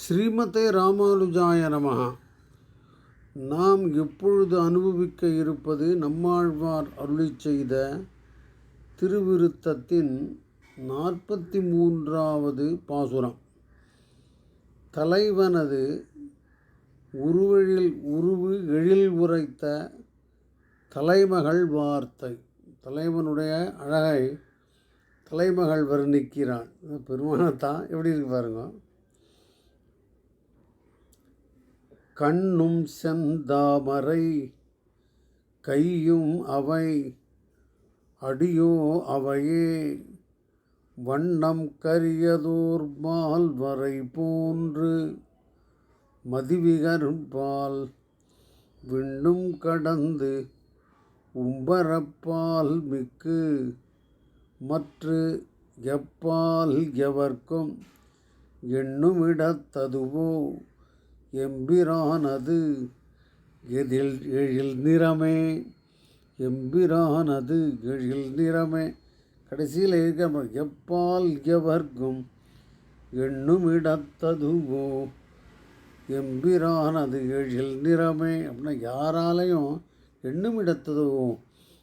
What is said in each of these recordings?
ஸ்ரீமதே ராமானுஜாய நமகா நாம் எப்பொழுது அனுபவிக்க இருப்பது நம்மாழ்வார் அருளிச் செய்த திருவிருத்தத்தின் நாற்பத்தி மூன்றாவது பாசுரம். தலைவனது உருவெழில் உருவு எழில் உரைத்த தலைமகள் வார்த்தை. தலைவனுடைய அழகை தலைமகள் வர்ணிக்கிறான் பெருமானத்தான் எப்படி இருக்கு பாருங்கள் கண்ணும் செந்தாமரை கையும் அவை அடியோ அவையே. வண்ணம் கரியதோர் மால்வரை போன்று மதிவிகர்பால் விண்ணும் கடந்து உம்பரப்பால் மிக்கு. மற்று எப்பால் எவர்க்கும் எண்ணுமிடத்ததுவோ எம்பிரானது எதில் எழில் நிறமே. எம்பிரானது எழில் நிறமே. கடைசியில் இருக்க எப்பால் எவர்க்கும் எண்ணுமிடத்ததுவோ எம்பிரானது எழில் நிறமே. அப்படின்னா யாராலையும் எண்ணுமிடத்ததுவோ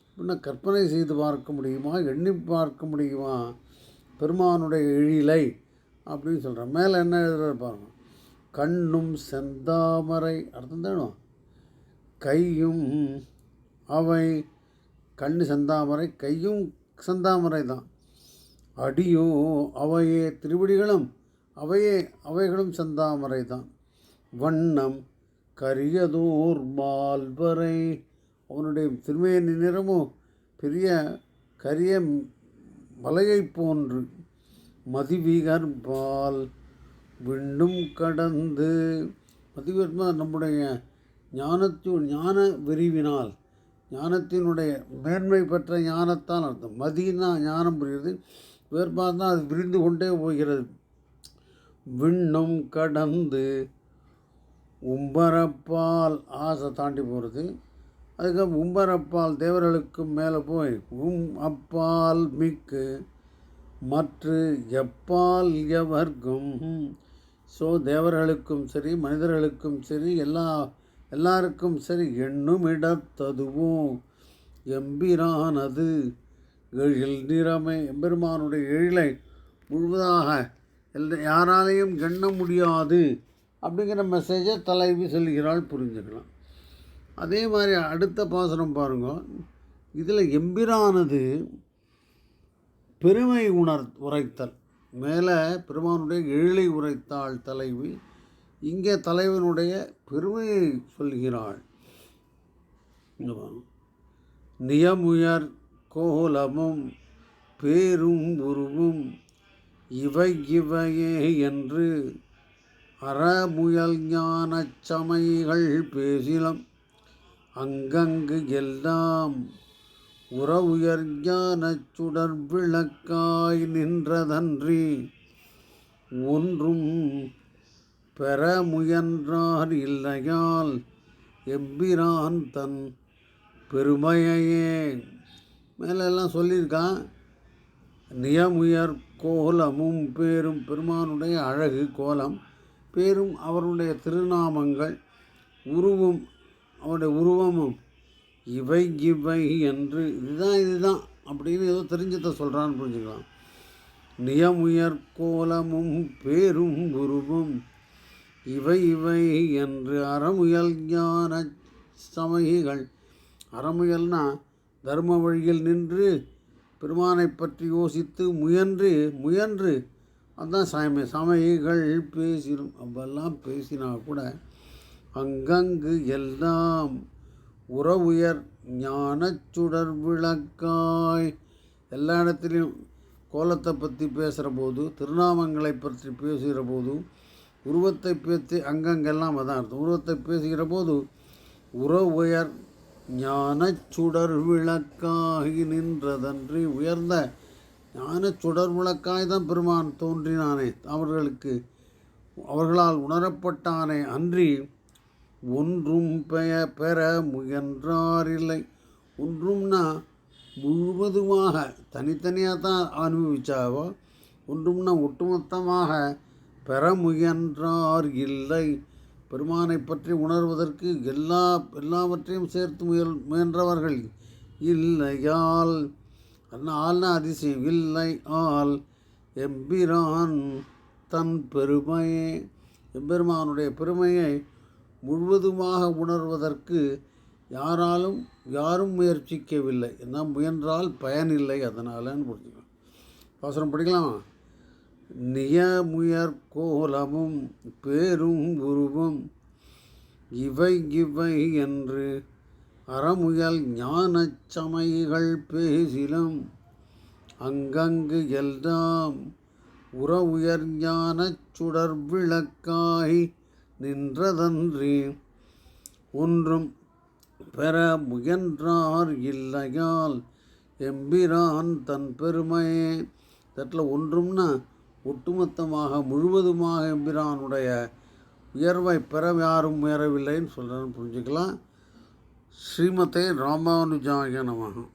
அப்படின்னா கற்பனை செய்து பார்க்க முடியுமா? எண்ணி பார்க்க முடியுமா? பெருமானுடைய எழிலை அப்படின்னு சொல்கிறேன் மேலே என்ன எழுதுற பாருங்கள் கண்ணும் செந்தாமரை அர்த்தம் தானோ? கையும் அவை கண் செந்தாமரை கையும் செந்தாமரை தான். அடியும் அவையே திருவடிகளும் அவையே அவைகளும் செந்தாமரை தான். வண்ணம் கரியதோர் மால்வரை. அவனுடைய திருமையின் நிறமும் பெரிய கரிய மலையைப் போன்று மதிவிகர் பால் விண்ணும் கடந்து. மதிவர்மா நம்முடைய ஞானத்து ஞான விரிவினால் ஞானத்தினுடைய மேன்மை பெற்ற ஞானத்தால் அர்த்தம். மதினா ஞானம் புரிகிறது. வேறுபாடு தான் அது விரிந்து கொண்டே போகிறது. விண்ணும் கடந்து உம்பரப்பால் ஆசை தாண்டி போகிறது. அதுக்கப்புறம் உம்பரப்பால் தேவர்களுக்கும் மேலே போய் உம் அப்பால் மிக்கு மற்ற எப்பால் எவர்க்கும் ஸோ தேவர்களுக்கும் சரி மனிதர்களுக்கும் சரி எல்லா எல்லாருக்கும் சரி எண்ணும் இடத்ததுவும் எம்பிரானது எழில் நிறமே. எம்பெருமானுடைய எழிலை முழுவதாக எல்ல யாராலையும் எண்ண முடியாது அப்படிங்கிற மெசேஜை தலைவி சொல்கிறாள் புரிஞ்சுக்கலாம். அதே மாதிரி அடுத்த பாசனம் பாருங்க. இதில் எம்பிரானது பெருமை உணர் உரைத்தல். மேலே பெருமானுடைய எழிலை உரைத்தாள் தலைவி இங்கே தலைவனுடைய பெருமையை சொல்கிறாள். நியமுயர் கோலமும் பேரும் உருவும் இவை இவையே என்று அறமுயல் ஞானச் சமைகள் பேசிலம் அங்கங்கு எல்லாம் உறவுயர் ஞானச் சுடர் விளக்காய் நின்றதன்றி ஒன்றும் பெற முயன்றார் இல்லையால் எம்பிரான் தன் பெருமையையே. மேலெல்லாம் சொல்லியிருக்கான் நியமுயர் கோலமும் பேரும் பெருமானுடைய அழகு கோலம் பேரும் அவருடைய திருநாமங்கள் உருவும் அவருடைய உருவமும் இவை இவை என்று இதுதான் இதுதான் அப்படின்னு ஏதோ தெரிஞ்சதை சொல்கிறான்னு புரிஞ்சுக்கலாம். நியமுயர் கோலமும் பேரும் குருவும் இவை இவை என்று அறமுயல் ஞான சமகிகள் அறமுயல்னா தர்ம வழியில் நின்று பெருமானை பற்றி யோசித்து முயன்று முயன்று. அதுதான் சமய சமயங்கள் பேசிடும் அப்பெல்லாம் பேசினா கூட அங்கங்கு எல்லாம் உறவுயர் ஞானச்சுடர் விளக்காய் எல்லா இடத்துலையும் கோலத்தை பற்றி பேசுகிற போது திருநாமங்களை பற்றி பேசுகிற போது உருவத்தை பேசி அங்கங்கெல்லாம் அதான் அர்த்தம். உருவத்தை பேசுகிற போது உறவுயர் ஞானச்சுடர் விளக்காகி நின்றதன்றி உயர்ந்த ஞானச்சுடர் விளக்காய் தான் பெருமான் தோன்றினானே. அவர்களுக்கு அவர்களால் உணரப்பட்டானே அன்றி ஒன்றும் பெய பெற முயன்றாரில்லை. ஒன்றும்னா முழுவதுமாக தனித்தனியாக தான் அனுபவிச்சாவோ ஒன்றும்னா ஒட்டுமொத்தமாக பெற முயன்றார் இல்லை. பெருமானை பற்றி உணர்வதற்கு எல்லா எல்லாவற்றையும் சேர்த்து முயல் முயன்றவர்கள் இல்லையால் ஆள்னா அதிசயம் இல்லை. ஆள் எம்பிரான் தன் பெருமையே எம்பெருமானுடைய பெருமையை முழுவதுமாக உணர்வதற்கு யாராலும் யாரும் முயற்சிக்கவில்லை. என்ன? முயன்றால் பயனில்லை அதனாலன்னு புரிஞ்சுக்கலாம் பாசுரம் படிக்கலாம். நியமுயர் கோலமும் பேரும் உருவும் இவை இவை என்று அறமுயல் ஞானச் சமைகள் பேசிலும் அங்கங்கு எல்லாம் உற உயர் ஞானச் சுடர் விளக்காய் நின்றதன்றி ஒன்றும் பெற முயன்றார் இல்லையால் எம்பிரான் தன் பெருமையே தட்டில் ஒன்றும்னா ஒட்டுமொத்தமாக முழுவதுமாக எம்பிரானுடைய உயர்வை பெற யாரும் உயரவில்லைன்னு சொல்கிறேன்னு புரிஞ்சுக்கலாம்? ஸ்ரீமத்தை ராமானுஜாய நமகம்